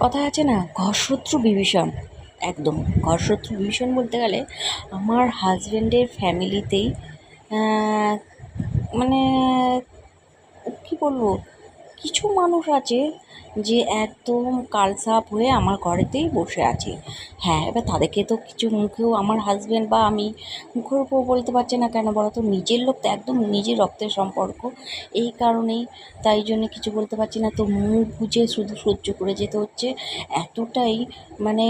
কথা আছে না, ঘরশত্রু বিভীষণ। একদম, ঘরশত্রু বিভীষণ বলতে গেলে আমার হাজব্যান্ডের ফ্যামিলিতেই মানে কী বলব? কিছু মানুষ আছে যে একদম কালসাপ হয়ে আমার ঘরেতেই বসে আছে। হ্যাঁ এবার তাদেরকে তো কিছু মুখেও আমার হাজব্যান্ড বা আমি মুখের উপর বলতে পারছি না কেন বলো তো? নিজের লোক তো একদম নিজের রক্তের সম্পর্ক। এই কারণেই তাই জন্য কিছু বলতে পারছি না। তো মুখ বুজে শুধু সহ্য করে যেতে হচ্ছে। এতটাই মানে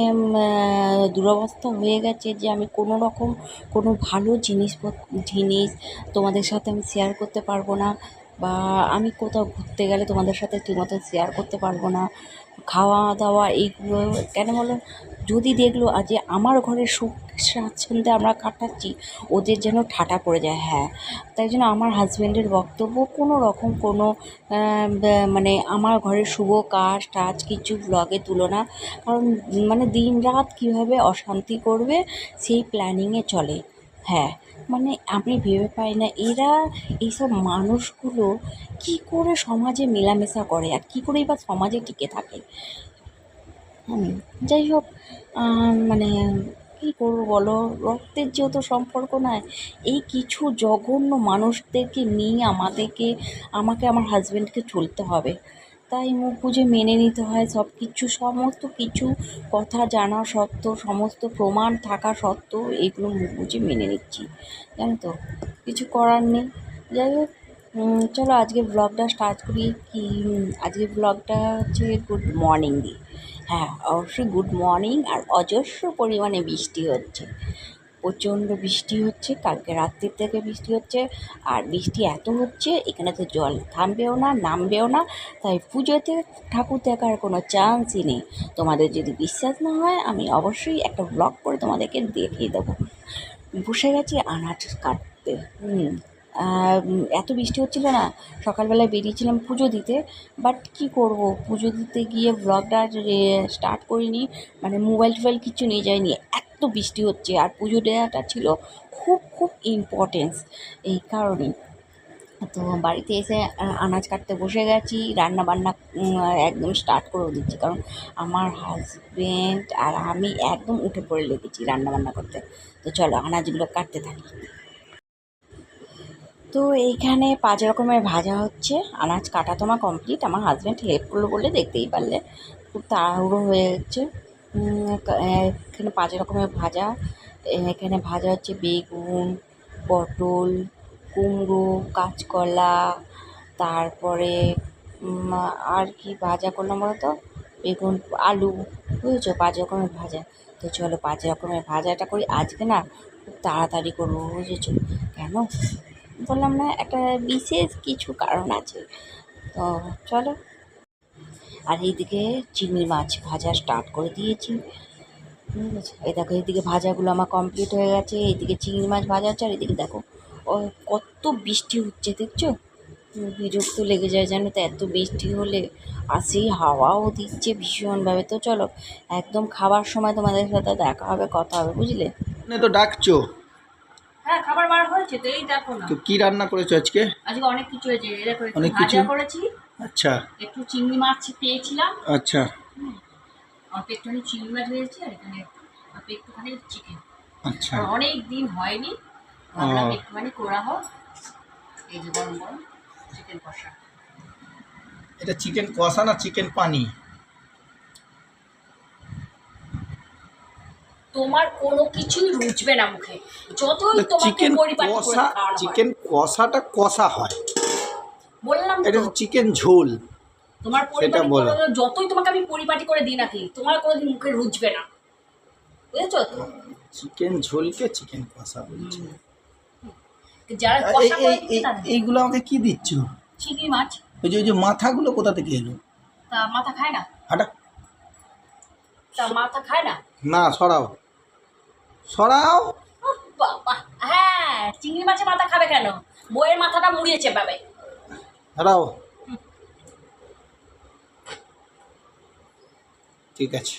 দুরবস্থা হয়ে গেছে যে আমি কোনো রকম কোনো ভালো জিনিসপত্র জিনিস তোমাদের সাথে আমি শেয়ার করতে পারব না। বা আমি কোথাও ঘুরতে গেলে তোমাদের সাথে ঠিকমতো শেয়ার করতে পারব না। খাওয়া দাওয়া এইগুলো কেন বলো? যদি দেখল যে আমার ঘরে সুখ স্বাচ্ছন্দ্যে আমরা কাটাচ্ছি, ওদের যেন ঠাটা পড়ে যায় হ্যাঁ। তাই জন্য আমার হাজব্যান্ডের বক্তব্য কোনো রকম কোনো মানে আমার ঘরের শুভ কাজ টাজ কিছু ব্লগে তুলো না। কারণ মানে দিন রাত কীভাবে অশান্তি করবে, সেই প্ল্যানিংয়ে চলে। হ্যাঁ মানে আমি ভেবে পাই না, এরা এইসব মানুষগুলো কী করে সমাজে মেলামেশা করে আর কী করেই বা সমাজে টিকে থাকে। যাই হোক মানে কী করব বলো? রক্তের যেহেতু সম্পর্ক নয় এই কিছু জঘন্য মানুষদেরকে নিয়ে আমাদেরকে, আমাকে আমার হাজব্যান্ডকে চলতে হবে। তাই মুখ বুঝে মেনে নিতে হয় সব কিছু সমস্ত কিছু কথা জানা সত্ত্বেও, সমস্ত প্রমাণ থাকা সত্ত্বেও এগুলো মুখ বুঝে মেনে নিচ্ছি। জানো তো, কিছু করার নেই। যাই হোক চলো আজকে ব্লগটা স্টার্ট করি। কি আজকে ব্লগটা হচ্ছে গুড মর্নিং দিয়ে হ্যাঁ অবশ্যই গুড মর্নিং আর অজস্র পরিমাণে বৃষ্টি হচ্ছে। প্রচণ্ড বৃষ্টি হচ্ছে, কালকে রাত্রির থেকে বৃষ্টি হচ্ছে, আর বৃষ্টি এত হচ্ছে, এখানে তো জল থামবেও না, নামবেও না, তাই পুজোতে ঠাকুর দেখার কোনো চান্সই নেই। তোমাদের যদি বিশ্বাস না হয়, আমি অবশ্যই একটা ব্লগ করে তোমাদেরকে দেখিয়ে দেবো। বসে গেছি আনাজ কাটতে। হুম এত বৃষ্টি হচ্ছিল না, সকালবেলায় বেরিয়েছিলাম পুজো দিতে বাট কী করব? পুজো দিতে গিয়ে ব্লগটা স্টার্ট করিনি মানে মোবাইল টোবাইল কিছু নিয়ে যায়নি এত বৃষ্টি হচ্ছে আর পুজো দেওয়াটা ছিল খুব খুব ইম্পর্টেন্স এই কারণেই তো বাড়িতে এসে আনাজ কাটতে বসে গেছি, রান্না বান্না একদম স্টার্ট করে দিচ্ছি। কারণ আমার হাজবেন্ড আর আমি একদম উঠে পড়ে লেগেছি রান্না বান্না করতে। তো চলো আনাজগুলো কাটতে থাকি। তো এইখানে পাঁচ রকমের ভাজা হচ্ছে। আনাজ কাটা তোমার কমপ্লিট আমার হাজব্যান্ড হেল্প করল বলে দেখতেই পারলে। খুব তাড়াহুড়ো হয়ে যাচ্ছে। এখানে পাঁচ রকমের ভাজা। এখানে ভাজা হচ্ছে বেগুন, পটল, কুমড়ো, কাঁচকলা, তারপরে আর কি ভাজা করলাম বলো তো বেগুন, আলু, বুঝেছ? পাঁচ রকমের ভাজা। তো চলো পাঁচ রকমের ভাজাটা করি। আজকে না খুব তাড়াতাড়ি করব, বুঝেছ? কেন? বললাম না, একটা বিশেষ কিছু কারণ আছে। তো চলো আর এইদিকে চিংড়ি মাছ ভাজা স্টার্ট করে দিয়েছি। ঠিক আছে? এই দেখো এইদিকে ভাজাগুলো আমার কমপ্লিট হয়ে গেছে। এইদিকে চিংড়ি মাছ ভাজা হচ্ছে আর এদিকে দেখো ও কত বৃষ্টি হচ্ছে দেখছ? বিরক্ত লেগে যায় জানো তো এত বৃষ্টি হলে। আর সেই হাওয়াও দিচ্ছে ভীষণভাবে। তো চলো একদম খাবার সময় তোমাদের সাথে দেখা হবে কথা হবে বুঝলে? তো ডাকছো। হ্যাঁ খাবার বার হয়েছে তো এই দেখো না। তো কি রান্না করেছ আজকে? আজকে অনেক কিছু হয়েছে। এই দেখো অনেক ভাজা কিছু? করেছি আচ্ছা। একটু চিংড়ি মাছ পেয়েছিলাম। আচ্ছা। অল্প একটুখানি চিংড়ি মাছ হয়েছে আর এখানে অল্প একটুখানি চিকেন আচ্ছা। অনেক দিন হয়নি। ভাবলাম একটুখানি করা হোক। এই যে গরম গরম চিকেন কষা। এটা চিকেন কষা না চিকেন পানি? তোমার কোনো কিছুই রুচবে না মুখে। যতই তোমাকে পরিপাটি করে চিকেন কষাটা কষা হয়। বললাম এটা তো। চিকেন ঝোল। তোমার সেটা বলো। যতই তোমাকে আমি পরিপাটি করে দিই নাকি তোমার কোনোদিন মুখে রুচবে না। বুঝেছ তো? চিকেন ঝোলকে চিকেন কষা বলছে। যারা কষা এইগুলো আমাকে কি দিচ্ছ? চিংড়ি মাছ। ওই যে ওই যে মাথাগুলো কোথা থেকে এলো? তা মাথা খায় না? হাটা। তা মাথা খায় না? না সরাও। সরাও। হ্যাঁ চিংড়ি মাছের মাথা খাবে কেন? বইয়ের মাথাটা মুড়িয়েছে বাবে সরাও ঠিক আছে।